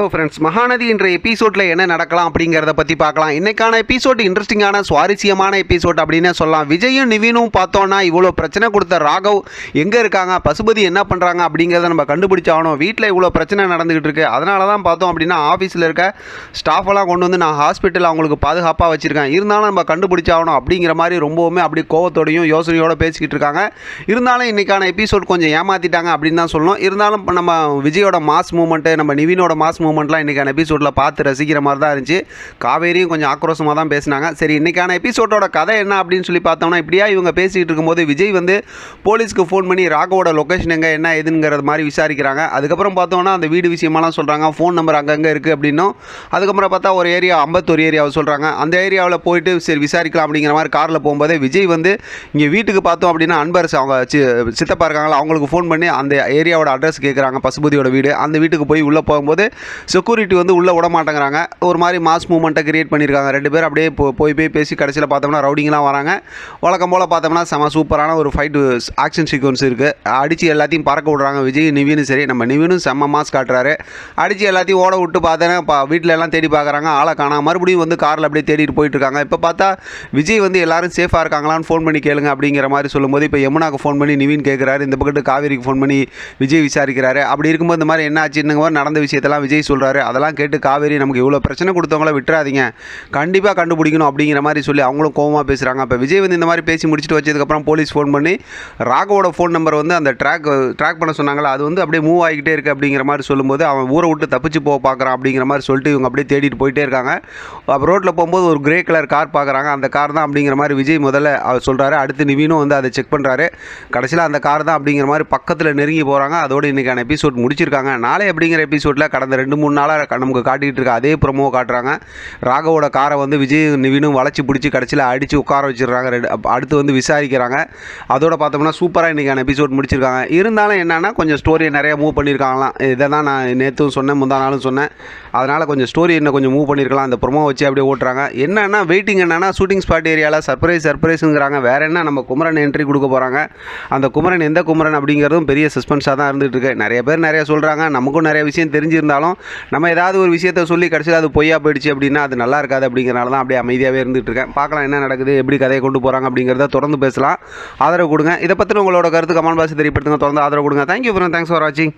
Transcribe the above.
Hello friends Mahanadi என்ற எபிசோடில் என்ன நடக்கலாம் அப்படிங்கிறத பற்றி பார்க்கலாம். இன்னைக்கான எபிசோட் இன்ட்ரெஸ்டிங்கான சுவாரஸ்யமான எபிசோட் அப்படின்னு சொல்லலாம். விஜயும் நிவினும் பார்த்தோன்னா இவ்வளோ பிரச்சனை கொடுத்த ராகவ் எங்கே இருக்காங்க? பசுபதி என்ன பண்ணுறாங்க அப்படிங்கிறத நம்ம கண்டுபிடிச்சாகணும். வீட்டில் இவ்வளோ பிரச்சனை நடந்துகிட்டு இருக்கு. அதனால தான் பார்த்தோம் அப்படின்னா ஆஃபீஸில் இருக்க ஸ்டாஃபெல்லாம் கொண்டு வந்து நான் ஹாஸ்பிட்டல் அவங்களுக்கு பாதுகாப்பாக வச்சுருக்கேன். இருந்தாலும் நம்ம கண்டுபிடிச்சாகணும் அப்படிங்கிற மாதிரி ரொம்பவுமே அப்படி கோவத்தோடையும் யோசனையோட பேசிக்கிட்டு இருக்காங்க. இருந்தாலும் இன்னைக்கான எபிசோட் கொஞ்சம் ஏமாத்திட்டாங்க அப்படின்னு தான் சொல்லணும். இருந்தாலும் நம்ம விஜயோட மாஸ் மூமெண்ட்டு நம்ம நிவினோட மாஸ் மூமெண்ட்லாம் இன்றைக்கான எபிசோடில் பார்த்து ரசிக்கிற மாதிரி தான் இருந்துச்சு. காவேரியும் கொஞ்சம் ஆக்ரோஷமாக தான் பேசினாங்க. சரி இன்றைக்கான எபிசோடோட கதை என்ன அப்படின்னு சொல்லி பார்த்தோம்னா இப்படியா இவங்க பேசிகிட்டு இருக்கும்போது விஜய் வந்து போலீஸ்க்கு ஃபோன் பண்ணி ராகவோட லொக்கேஷன் எங்கே என்ன ஏதுங்கிறது மாதிரி விசாரிக்கிறாங்க. அதுக்கப்புறம் பார்த்தோம்னா அந்த வீடு விஷயமெல்லாம் சொல்கிறாங்க ஃபோன் நம்பர் அங்கங்கே இருக்குது அப்படின்னும். அதுக்கப்புறம் பார்த்தா ஒரு ஏரியா ஐம்பத்தொரு ஏரியாவை சொல்கிறாங்க அந்த ஏரியாவில் போயிட்டு சரி விசாரிக்கலாம் அப்படிங்கிற மாதிரி காரில் போகும்போது விஜய் வந்து இங்கே வீட்டுக்கு பார்த்தோம் அப்படின்னா அன்பரசு அவங்க சி- சித்தப்பா இருக்காங்களா அவங்களுக்கு ஃபோன் பண்ணி அந்த ஏரியாவோட அட்ரஸ் கேட்குறாங்க பசுபதியோட வீடு. அந்த வீட்டுக்கு போய் உள்ளே போகும்போது செக்யூரிட்டி வந்து உள்ளே விட மாட்டேங்கிறாங்க. ஒரு மாதிரி மாஸ் மூமெண்ட்டை கிரியேட் பண்ணியிருக்காங்க. ரெண்டு பேர் அப்படியே போய் போய் பேசி கடைசியில் பார்த்தோம்னா ரவுடிங்லாம் வராங்க. வழக்கம் போல் பார்த்தோம்னா செம சூப்பரான ஒரு ஃபைட் ஆக்ஷன் சீக்வன்ஸ் இருக்குது அடித்து எல்லாத்தையும் பறக்க விடுறாங்க. விஜய் நிவினும் சரி நம்ம நிவினும் செம்ம மாஸ் காட்டுறாரு. அடித்து எல்லாத்தையும் ஓட விட்டு பார்த்தேன்னா பா வீட்டில் எல்லாம் தேடி பார்க்குறாங்க. ஆளை காணா மறுபடியும் வந்து காரில் அப்படியே தேடிட்டு போயிட்டு இருக்காங்க. இப்போ பார்த்தா விஜய் வந்து எல்லாரும் சேஃபாக இருக்காங்களான்னு ஃபோன் பண்ணி கேளுங்க அப்படிங்கிற மாதிரி சொல்லும்போது இப்போ யமுனாக்கு ஃபோன் பண்ணி நிவின் கேட்குறாரு இந்த பக்கத்து காவேரிக்கு ஃபோன் பண்ணி விஜய் விசாரிக்கிறாரு. அப்படி இருக்கும்போது இந்த மாதிரி என்ன ஆச்சுன்னு நடந்த விஷயத்தெல்லாம் விஜய் சொல்கிறாரு அதெல்லாம் கேட்டு காவேரி நமக்கு இவ்வளோ பிரச்சனை கொடுத்தவங்கள விட்டுறாதீங்க. கண்டிப்பாக கண்டுபிடிக்கணும் அப்படிங்கிற மாதிரி சொல்லி அவங்களும் கோவமாக பேசுகிறாங்க அப்போ விஜய் வந்து இந்த மாதிரி பேசி முடிச்சுட்டு வச்சதுக்கப்புறம் போலீஸ் ஃபோன் பண்ணி ராகவோட ஃபோன் நம்பர் வந்து அந்த ட்ராக் ட்ராக் பண்ண சொன்னாங்களா அது வந்து அப்படியே மூவ் ஆகிக்கிட்டே இருக்குது அப்படிங்கிற மாதிரி சொல்லும்போது அவன் ஊரை விட்டு தப்பிச்சு போக பார்க்குறான் அப்படிங்கிற மாதிரி சொல்லிட்டு இவங்க அப்படியே தேடிட்டு போயிட்டே இருக்காங்க. அப்போ ரோட்டில் போகும்போது ஒரு கிரே கலர் கார் பார்க்குறாங்க. அந்த கார் தான் அப்படிங்கிற மாதிரி விஜய் முதல்ல அவர் சொல்கிறாரு அடுத்து நிவினும் வந்து அதை செக் பண்ணுறாரு கடைசியில் அந்த கார் தான் அப்படிங்கிற மாதிரி பக்கத்தில் நெருங்கி போகிறாங்க அதோட இன்றைக்கான எபிசோட் முடிச்சிருக்காங்க. நாளை அப்படிங்கிற எபிசோடில் கடந்த ரெண்டு மூணு நாளாக நமக்கு காட்டிகிட்டு இருக்க அதே ப்ரொமோ காட்டுறாங்க. ராகவோட காரை வந்து விஜய் நிவினும் வளைச்சி பிடிச்சி கடைசியில் அடித்து உட்கார வச்சிடுறாங்க. அடுத்து வந்து விசாரிக்கிறாங்க. அதோட பார்த்தோம்னா சூப்பராக இன்றைக்கான எபிசோட் முடிச்சிருக்காங்க. இருந்தாலும் என்னென்னா கொஞ்சம் ஸ்டோரியை நிறைய மூவ் பண்ணியிருக்காங்களாம் இதை தான் நான் நேற்றும் சொன்னேன் முந்தா நாளும் சொன்னேன். அதனால் கொஞ்சம் ஸ்டோரி இன்னும் கொஞ்சம் மூவ் பண்ணியிருக்கலாம் அந்த ப்ரொமோ வச்சு அப்படியே ஓட்டுறாங்க. என்னென்னா வெயிட்டிங் என்னன்னா ஷூட்டிங் ஸ்பாட் ஏரியாவில் சர்ப்ரைஸ் சர்ப்ரைஸுங்கிறாங்க வேறு என்ன நம்ம குமரன் என்ட்ரி கொடுக்க போகிறாங்க அந்த குமரன் எந்த குமரன் அப்படிங்கிறதும் பெரிய சஸ்பென்ஸாக தான் இருந்துகிட்டு இருக்கு. நிறைய பேர் நிறைய சொல்கிறாங்க நமக்கும் நிறைய விஷயம் தெரிஞ்சிருந்தாலும் நம்ம ஏதாவது ஒரு விஷயத்த சொல்லி கடைசியில் அது பொய்யா போயிடுச்சு அப்படின்னா அது நல்லா இருக்காது அப்படிங்கிறனால தான் அப்படியே அமைதியாகவே இருந்துகிட்டு இருக்கேன். பார்க்கலாம் என்ன நடக்குது எப்படி கதையை கொண்டு போகிறாங்க அப்படிங்கிறத தொடர்ந்து பேசலாம். ஆதரவு கொடுங்க. இதை பற்றி உங்களோட கருத்து கமெண்ட் பாக்ஸ் தெரியப்படுத்துங்க. தொடர்ந்து ஆதரவு கொடுங்க. தேங்க்யூ ஃப்ரெண்ட் தேங்க்ஸ் ஃபார் வாட்சிங்